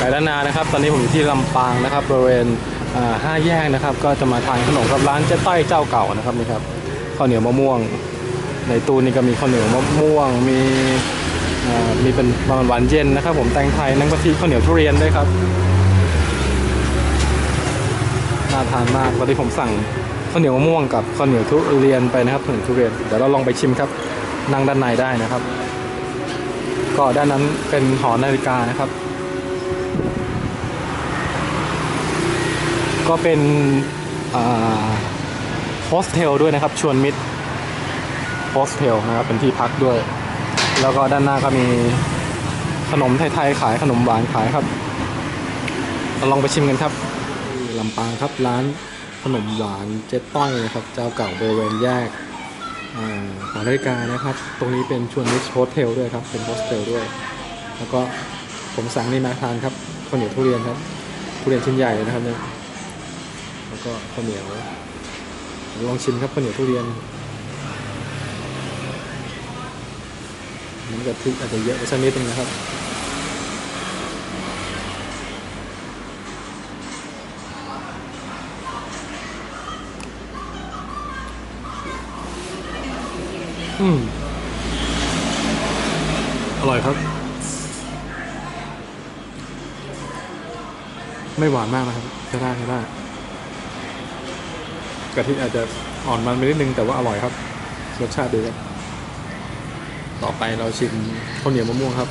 ไก่ล้านนานะครับ ตอนนี้ผมอยู่ที่ลำปางนะครับบริเวณห้าแยกนะครับ ก็จะมาทานขนมกับร้านเจ๊ต้อยเจ้าเก่านะครับนี่ครับข้าวเหนียวมะม่วง ในตู้นี่ก็มีข้าวเหนียวมะม่วง มีมีเป็นหวานเย็นนะครับ ผมแตงไทยน้ำกะทิข้าวเหนียวทุเรียนด้วยครับน่าทานมากวันนี้ผมสั่งข้าวเหนียวมะม่วงกับข้าวเหนียวทุเรียนไปนะครับข้าวเหนียวทุเรียนเดี๋ยวเราลองไปชิมครับนั่งด้านในได้นะครับ ก็ด้านนั้นเป็นหอนาฬิกานะครับ ก็เป็นโฮสเทลด้วยนะครับ ชวนมิตรโฮสเทลนะครับ เป็นที่พักด้วย แล้วก็ด้านหน้าก็มีขนมไทยๆขายขนมหวานขายครับเราลองไปชิมกันครับลำปางครับร้านขนมหวานเจ๊ต้อยนะครับ เจ้าเก่าบริเวณแยกอ่าหอนาฬิกานะครับ ตรงนี้เป็นชวนมิตรโฮสเทลด้วยครับ เป็นโฮสเทลด้วย แล้วก็ผมสั่งนี่มาทานครับข้าวเหนียวทุเรียนครับ ทุเรียนชิ้นใหญ่นะครับเนี่ย แล้วก็ข้าวเหนียวลองชิมครับข้าวเหนียวทุเรียนน้ำกะทิอาจจะเยอะไปสักนิดนึงนะครับอืมอร่อยครับ ไม่หวานมากนะครับใช้ได้ใช้ได้ กะทิอาจจะอ่อนมันไปนิดนึงแต่ว่าอร่อยครับ รสชาติดีครับ ต่อไปเราชิมข้าวเหนียวมะม่วงครับ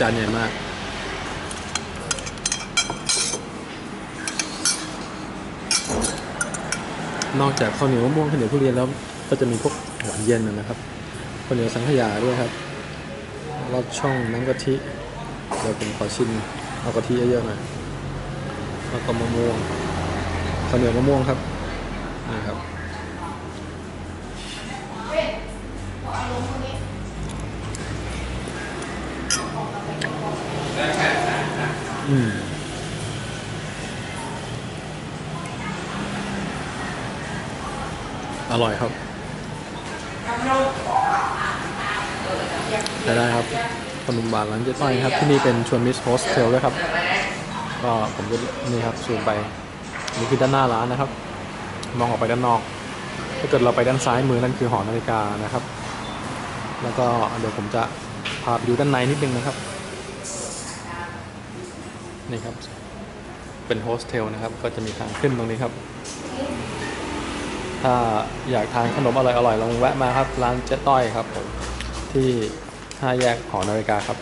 จานใหญ่มากนอกจากข้าวเหนียวมะม่วงข้าวเหนียวทุเรียนแล้วก็จะมีพวกหวานเย็นนะครับข้าวเหนียวสังขยาด้วยครับรอดช่องน้ำกะทิเดี๋ยวผมขอชิมเอากะทิเยอะๆหน่อยแล้วก็มะม่วง ข้าวเหนียวมะม่วงครับนี่ครับอืมอร่อยครับได้ได้ครับขนมหวานร้านเจ๊ต้อยครับ ที่นี่เป็นชวนมิสโฮสเทลด้วยครับ ก็ผมจะนี่ครับซูมไป นี่คือด้านหน้าร้านนะครับ มองออกไปด้านนอก ถ้าเกิดเราไปด้านซ้ายมือนั่นคือหอนาฬิกานะครับ แล้วก็เดี๋ยวผมจะพาไปดูด้านในนิดนึงนะครับนี่ครับ เป็นโฮสเทลนะครับ ก็จะมีทางขึ้นตรงนี้ครับ ถ้าอยากทานขนมอร่อยๆลองแวะมาครับ ร้านเจ๊ต้อยครับผมที่ห้าแยกหอนาฬิกาครับ